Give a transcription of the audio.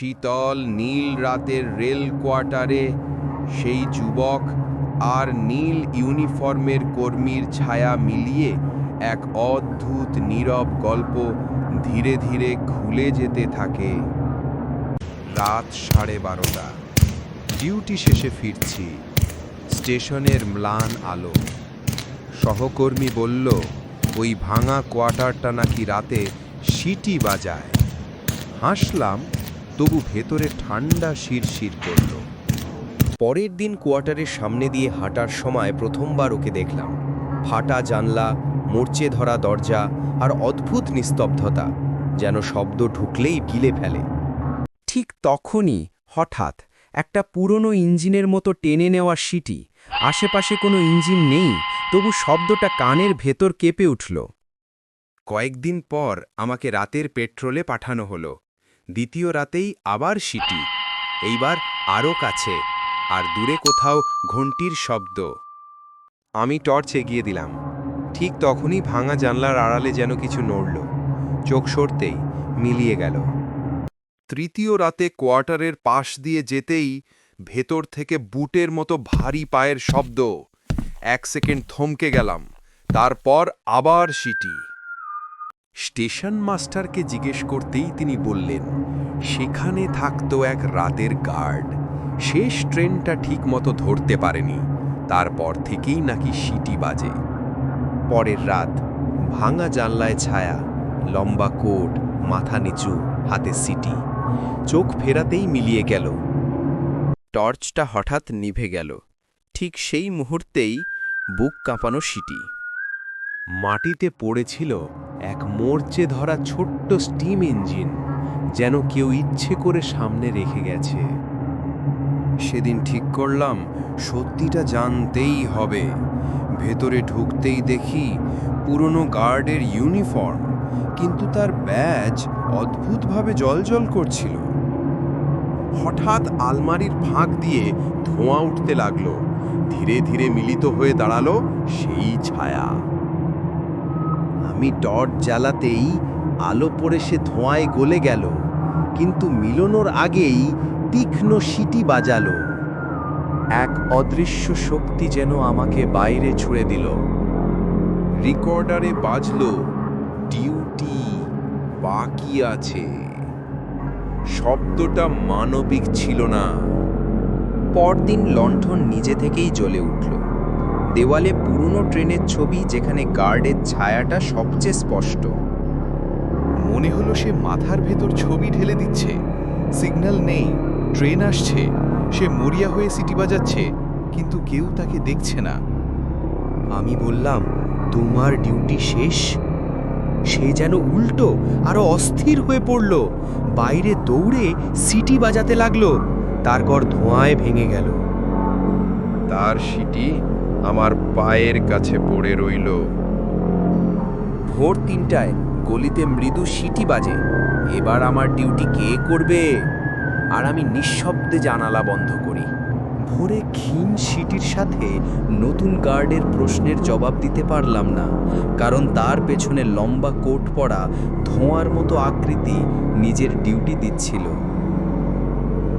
শীতল নীল রাতের রেল কোয়ার্টারে, সেই যুবক আর নীল ইউনিফর্মের কর্মীর ছায়া মিলিয়ে এক অদ্ভুত নীরব গল্প ধীরে ধীরে খুলে যেতে থাকে। রাত সাড়ে বারোটা। ডিউটি শেষে ফিরছি। স্টেশনের ম্লান আলো। সহকর্মী বলল, ওই ভাঙা কোয়ার্টারটা নাকি রাতে সিটি বাজায়। হাসলাম তবু ভেতরে ঠান্ডা শিরশির করল। পরের দিন কোয়ার্টারের সামনে দিয়ে হাঁটার সময় প্রথমবার ওকে দেখলাম। ফাটা জানলা, মরচে ধরা দরজা আর অদ্ভুত নিস্তব্ধতা, যেন শব্দ ঢুকলেই গিলে ফেলে। ঠিক তখনই হঠাৎ একটা পুরনো ইঞ্জিনের মতো টেনে নেওয়া সিটি আশেপাশে কোনো ইঞ্জিন নেই, তবু শব্দটা কানের ভেতর কেঁপে উঠল। কয়েকদিন পর আমাকে রাতের পেট্রোলে পাঠানো হলো। দ্বিতীয় রাতেই আবার সিটি। এইবার আরও কাছে, আর দূরে কোথাও ঘণ্টির শব্দ। আমি টর্চ এগিয়ে দিলাম। ঠিক তখনই ভাঙা জানলার আড়ালে যেন কিছু নড়ল। চোখ সরতেই মিলিয়ে গেল। তৃতীয় রাতে কোয়ার্টারের পাশ দিয়ে যেতেই ভেতর থেকে বুটের মতো ভারী পায়ের শব্দ। এক সেকেন্ড থমকে গেলাম, তারপর আবার সিটি। স্টেশন মাস্টারকে জিজ্ঞেস করতেই তিনি বললেন, সেখানে থাকতো এক রাতের গার্ড। শেষ ট্রেনটা ঠিকমতো ধরতে পারেনি। তারপর থেকেই নাকি সিটি বাজে। পরের রাত, ভাঙা জানলায় ছায়া, লম্বা কোট, মাথা নিচু, হাতে সিটি। চোখ ফেরাতেই মিলিয়ে গেল। টর্চটা হঠাৎ নিভে গেল। ঠিক সেই মুহূর্তেই বুক কাঁপানো সিটি। মাটিতে পড়েছিল এক মোর্চে ধরা ছোট্ট স্টিম ইঞ্জিন যেন কেউ ইচ্ছে করে সামনে রেখে গেছে। সেদিন ঠিক করলাম, সত্যিটা জানতেই হবে। ভেতরে ঢুকতেই দেখি পুরনো গার্ডের ইউনিফর্ম, কিন্তু তার ব্যাজ অদ্ভুতভাবে জলজল করছিল। হঠাৎ আলমারির ফাঁক দিয়ে ধোঁয়া উঠতে লাগল। ধীরে ধীরে মিলিত হয়ে দাঁড়াল সেই ছায়া। আমি টর্চ জ্বালাতেই আলো পড়ে সে ধোঁয়ায় গলে গেল, কিন্তু মিলনোর আগেই তীক্ষ্ণ সিটি বাজালো। এক অদৃশ্য শক্তি যেন আমাকে বাইরে ছুঁড়ে দিল। রেকর্ডারে বাজল, ডিউটি বাকি আছে। শব্দটা মানবিক ছিল না। পরদিন লণ্ঠন নিজে থেকেই জ্বলে উঠল। দেওয়ালে পুরনো ট্রেনের ছবি যেখানে গার্ডের ছায়াটা সবচেয়ে স্পষ্ট। মনে হলো সে মাথার ভেতর ছবি ঢেলে দিচ্ছে। সিগন্যাল নেই, ট্রেন আসছে, সে মরিয়া হয়ে সিটি বাজাচ্ছে, কিন্তু কেউ তাকে দেখছে না। আমি বললাম, তোমার ডিউটি শেষ? সে যেন উল্টো, আরও অস্থির হয়ে পড়ল। বাইরে দৌড়ে সিটি বাজাতে লাগল। তারপর ধোঁয়ায় ভেঙে গেল। তার সিটি? আমার পায়ের কাছে পড়ে রইল। ভোর তিনটায় গলিতে মৃদু সিটি বাজে। এবার আমার ডিউটি কে করবে? আর আমি নিঃশব্দে জানালা বন্ধ করি। ভোরে ক্ষীণ সিটির সাথে নতুন গার্ডের প্রশ্নের জবাব দিতে পারলাম না, কারণ তার পেছনে লম্বা কোট পরা ধোঁয়ার মতো আকৃতি নিজের ডিউটি দিচ্ছিল।